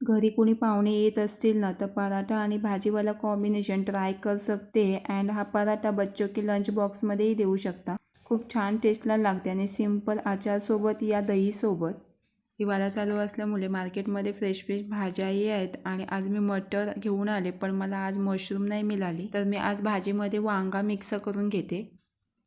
घरी कोणी पाहुणे येत असतील ना तर पराठा आणि भाजीवाला कॉम्बिनेशन ट्राय कर सकते अँड हा पराठा बच्चों की लंच बॉक्समध्येही देऊ शकता. खूप छान टेस्टला लागते आणि सिंपल आचारसोबत या दहीसोबत. हिवाळा चालू असल्यामुळे मार्केटमध्ये फ्रेश फ्रेश भाज्याही आहेत आणि आज मी मटर घेऊन आले पण मला आज मशरूम नाही मिळाली. तर मी आज भाजीमध्ये वांगा मिक्स करून घेते.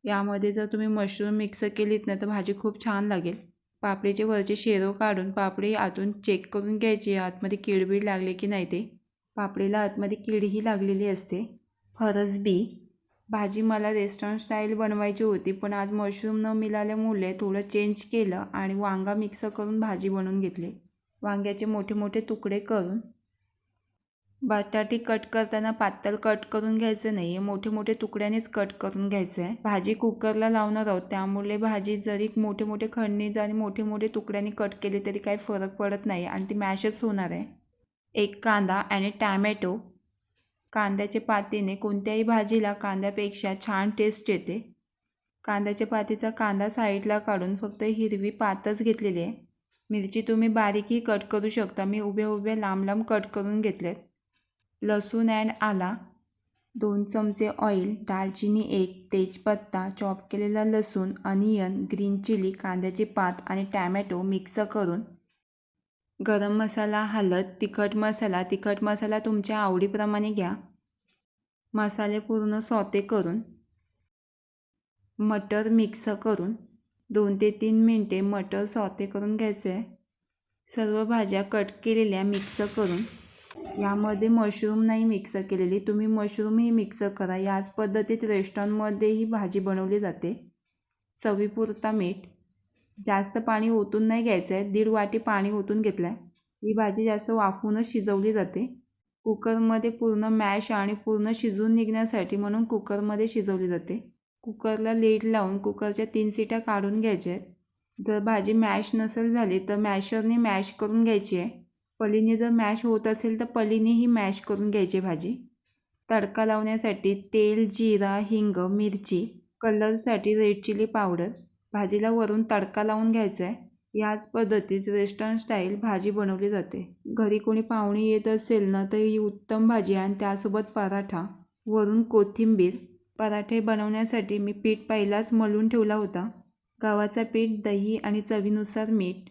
यामध्ये जर तुम्ही मशरूम मिक्स केलीत ना तर भाजी खूप छान लागेल. पापडीचे वरचे शेरो काढून पापडी आतून चेक करून घ्यायची. आतमध्ये कीडबीड लागले की नाही ते? पापडीला आतमध्ये कीडही लागलेली असते. फरसबी भाजी मला रेस्टॉरंट स्टाईल बनवायची होती पण आज मशरूम न मिळाल्यामुळे थोडं चेंज केलं आणि वांगा मिक्स करून भाजी बनवून घेतली. वांग्याचे मोठे मोठे तुकडे करून बटाटी कट करताना पातळ कट करून घ्यायचं नाही आहे मोठे मोठे तुकड्यानेच कट करून घ्यायचं. आहे भाजी कुकरला लावणार आहोत. त्यामुळे भाजी जरी मोठे मोठे खडणी आणि मोठे मोठे तुकड्यांनी कट केले तरी काही फरक पडत नाही आणि ती मॅशच होणार आहे. एक कांदा आणि टॅमॅटो. कांद्याच्या पातीने कोणत्याही भाजीला कांद्यापेक्षा छान टेस्ट येते. कांद्याच्या पातीचा कांदा साईडला काढून फक्त हिरवी पातच घेतलेली आहे. मिरची तुम्ही बारीकही कट करू शकता. मी उभ्या उभ्या लांब लांब कट करून घेतलेत. लसूण अँड आला. दोन चमचे ऑइल दालचिनी एक तेजपत्ता चॉप केलेला लसूण अनियन ग्रीन चिली कांद्याची पात आणि टॅमॅटो मिक्स करून. गरम मसाला हळद तिखट मसाला तिखट मसाला तुमच्या आवडीप्रमाणे घ्या. मसाले पूर्ण सॉते करून. मटर मिक्स करून. दोन ते तीन मिनटे मटर सॉते करून घ्यायचे. आहे सर्व भाज्या कट केलेल्या मिक्स करून. यामध्ये मशरूम नाही मिक्स केलेली. तुम्ही मशरूमही मिक्स करा. याच पद्धतीत रेस्टॉरंटमध्येही भाजी बनवली जाते. चवीपुरता मीठ. जास्त पाणी ओतून नाही घ्यायचं आहे दीड वाटी पाणी ओतून घेतलं आहे ही भाजी जास्त वाफूनच शिजवली जाते. कुकरमध्ये पूर्ण मॅश आणि पूर्ण शिजून निघण्यासाठी म्हणून कुकरमध्ये शिजवली जाते. कुकरला लीड लावून कुकरच्या तीन सिट्या काढून घ्यायच्या आहेत. जर भाजी मॅश नसेल झाली तर मॅशरने मॅश करून घ्यायची आहे. पलीने जर मॅश होत असेल तर पलीनेही मॅश करून घ्यायची भाजी. तडका लावण्यासाठी तेल जिरा हिंग मिरची कलरसाठी रेड चिली पावडर. भाजीला वरून तडका लावून घ्यायचा आहे याच पद्धतीत रेस्टॉरंट स्टाईल भाजी बनवली जाते. घरी कोणी पाहुणे येत असेल ना तर ही उत्तम भाजी आणि त्यासोबत पराठा. वरून कोथिंबीर. पराठे बनवण्यासाठी मी पीठ पहिलाच मलून ठेवला होता. गव्हाचा पीठ दही आणि चवीनुसार मीठ.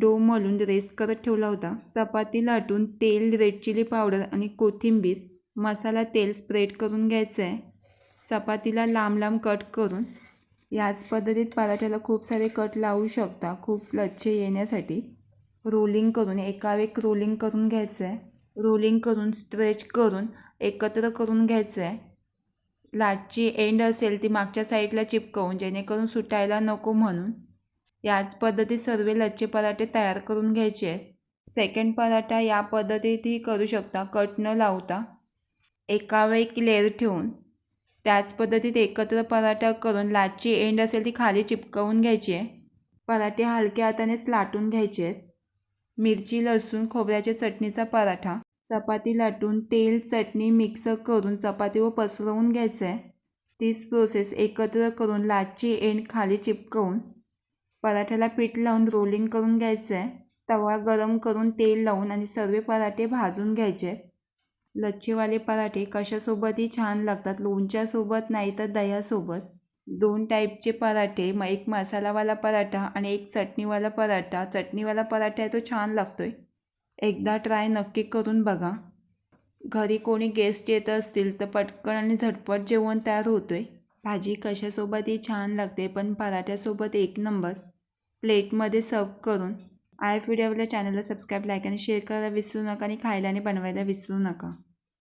डो मलून रेस करत ठेवला होता. चपाती लाटून तेल रेड चिली पावडर आणि कोथिंबीर मसाला तेल स्प्रेड करून घ्यायचं आहे चपातीला लांब लांब कट करून याच पद्धतीत पराठ्याला खूप सारे कट लावू शकता. खूप लच्छे येण्यासाठी रोलिंग करून एकावेक रोलिंग करून घ्यायचं आहे रोलिंग करून स्ट्रेच करून एकत्र करून घ्यायचं आहे लाटची एंड असेल ती मागच्या साईडला चिपकवून जेणेकरून सुटायला नको म्हणून याच पद्धतीत सर्व लच्छे पराठे तयार करून घ्यायचे. आहेत सेकंड पराठा या पद्धतीतही करू शकता. कट न लावता. एकावर एक लेअर ठेवून. त्याच पद्धतीत एकत्र पराठा करून लाटची एंड असेल ती खाली चिपकवून घ्यायची. आहे पराठे हलक्या हातानेच लाटून घ्यायचे. आहेत मिरची लसूण खोबऱ्याच्या चटणीचा पराठा. चपाती लाटून तेल चटणी मिक्स करून चपातीवर पसरवून घ्यायचं. आहे तीच प्रोसेस एकत्र करून लाटची एंड खाली चिपकवून. पराठ्याला पीठ लावून रोलिंग करून घ्यायचं आहे तवा गरम करून तेल लावून आणि सर्व पराठे भाजून घ्यायचे. लच्छेवाले पराठे कशासोबतही छान लागतात. लोणच्यासोबत नाही तर दह्यासोबत. दोन टाईपचे पराठे मग एक मसालावाला पराठा आणि एक चटणीवाला पराठा. चटणीवाला पराठा आहे तो छान लागतो आहे एकदा ट्राय नक्की करून बघा. घरी कोणी गेस्ट येत असतील तर पटकन आणि झटपट जेवण तयार होतो आहे भाजी कशासोबतही छान लागते पण पराठ्यासोबत एक नंबर. प्लेटमध्ये सर्व करून आय एफ व्हिडिओ आपल्या चॅनलला सबस्क्राईब लाईक आणि शेअर करायला विसरू नका आणि खायला आणि बनवायला विसरू नका.